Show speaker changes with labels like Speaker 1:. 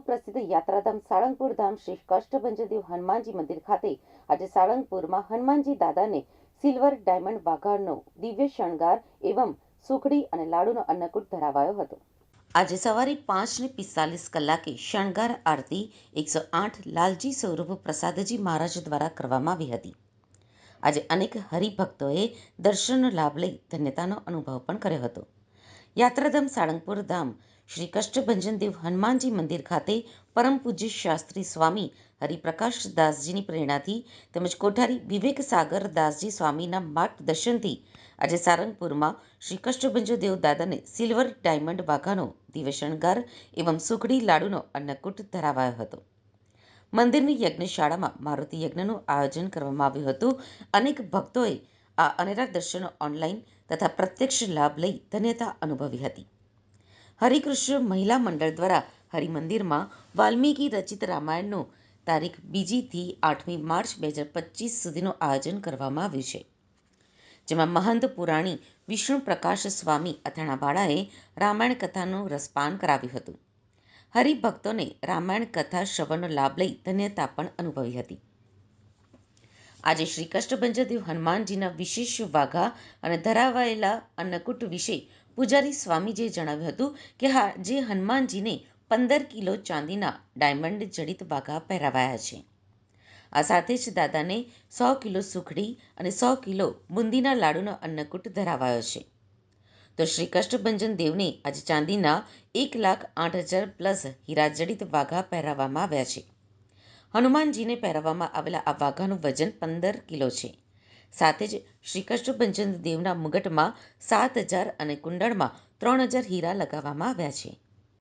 Speaker 1: પ્રસિદ્ધ યાત્રાધામ સાળંગપુર ધામ શ્રી કષ્ટભંજદેવ હનુમાનજી મંદિર ખાતે આજે સાળંગપુરમાં હનુમાનજી દાદાને સિલ્વર ડાયમંડ વાઘાડનો દિવ્ય શણગાર એવં સુખડી અને લાડુનો અન્નકૂટ ધરાવાયો હતો. આજે સવારે પાંચ ને પિસ્તાલીસ કલાકે શણગાર આરતી એકસો આઠ લાલજી સ્વરૂપ પ્રસાદજી મહારાજ દ્વારા કરવામાં આવી હતી. આજે અનેક હરિભક્તોએ દર્શનનો લાભ લઈ ધન્યતાનો અનુભવ પણ કર્યો હતો. યાત્રાધામ સાળંગપુર ધામ. શ્રી કષ્ટભંજનદેવ હનુમાનજી મંદિર ખાતે પરમ પૂજ્ય શાસ્ત્રી સ્વામી હરિપ્રકાશ દાસજીની પ્રેરણાથી તેમજ કોઠારી વિવેક સાગર દાસજી સ્વામીના માર્ગદર્શનથી આજે સારંગપુરમાં શ્રી કષ્ટભંજનદેવ દાદાને સિલ્વર, ડાયમંડ, વાઘાનો દિવ્ય શણગાર એવં સુખડી લાડુનો અન્નકૂટ ધરાવાયો હતો. મંદિરની યજ્ઞશાળામાં મારુતિ યજ્ઞનું આયોજન કરવામાં આવ્યું હતું. અનેક ભક્તોએ આ અનેરા દર્શનો ઓનલાઈન તથા પ્રત્યક્ષ લાભ લઈ ધન્યતા અનુભવી હતી. હરિકૃષ્ણ મહિલા મંડળ દ્વારા હરિમંદિરમાં વાલ્મીકી રચિત રામાયણનું તારીખ બીજીથી આઠમી માર્ચ બે હજાર પચીસ સુધીનું આયોજન કરવામાં આવ્યું છે. જેમાં મહંત પુરાણી વિષ્ણુ પ્રકાશ સ્વામી અથાણાવાળાએ રામાયણ કથાનું રસપાન કરાવ્યું હતું. હરિભક્તોને રામાયણ કથા શ્રવણનો લાભ લઈ ધન્યતા પણ અનુભવી હતી. આજે શ્રી કષ્ટભંજદેવ હનુમાનજીના વિશેષ વાઘા અને ધરાવાયેલા અન્નકૂટ વિશે પૂજારી સ્વામીજીએ જણાવ્યું હતું કે હા, જે હનુમાનજીને પંદર કિલો ચાંદીના ડાયમંડ જડિત વાઘા પહેરાવાયા છે. આ સાથે જ દાદાને સો કિલો સુખડી અને સો કિલો બુંદીના લાડુનો અન્નકૂટ ધરાવાયો છે. તો શ્રી કષ્ટભંજન દેવને આજે ચાંદીના એક લાખ આઠ હજાર પ્લસ હીરા જડિત વાઘા પહેરાવવામાં આવ્યા છે. હનુમાનજીને પહેરાવવામાં આવેલા આ વાઘાનું વજન પંદર કિલો છે. સાથે જ શ્રી કષ્ટભંજન દેવના મુગટમાં સાત હજાર અને કુંડળમાં ત્રણ હજાર હીરા લગાવવામાં આવ્યા છે.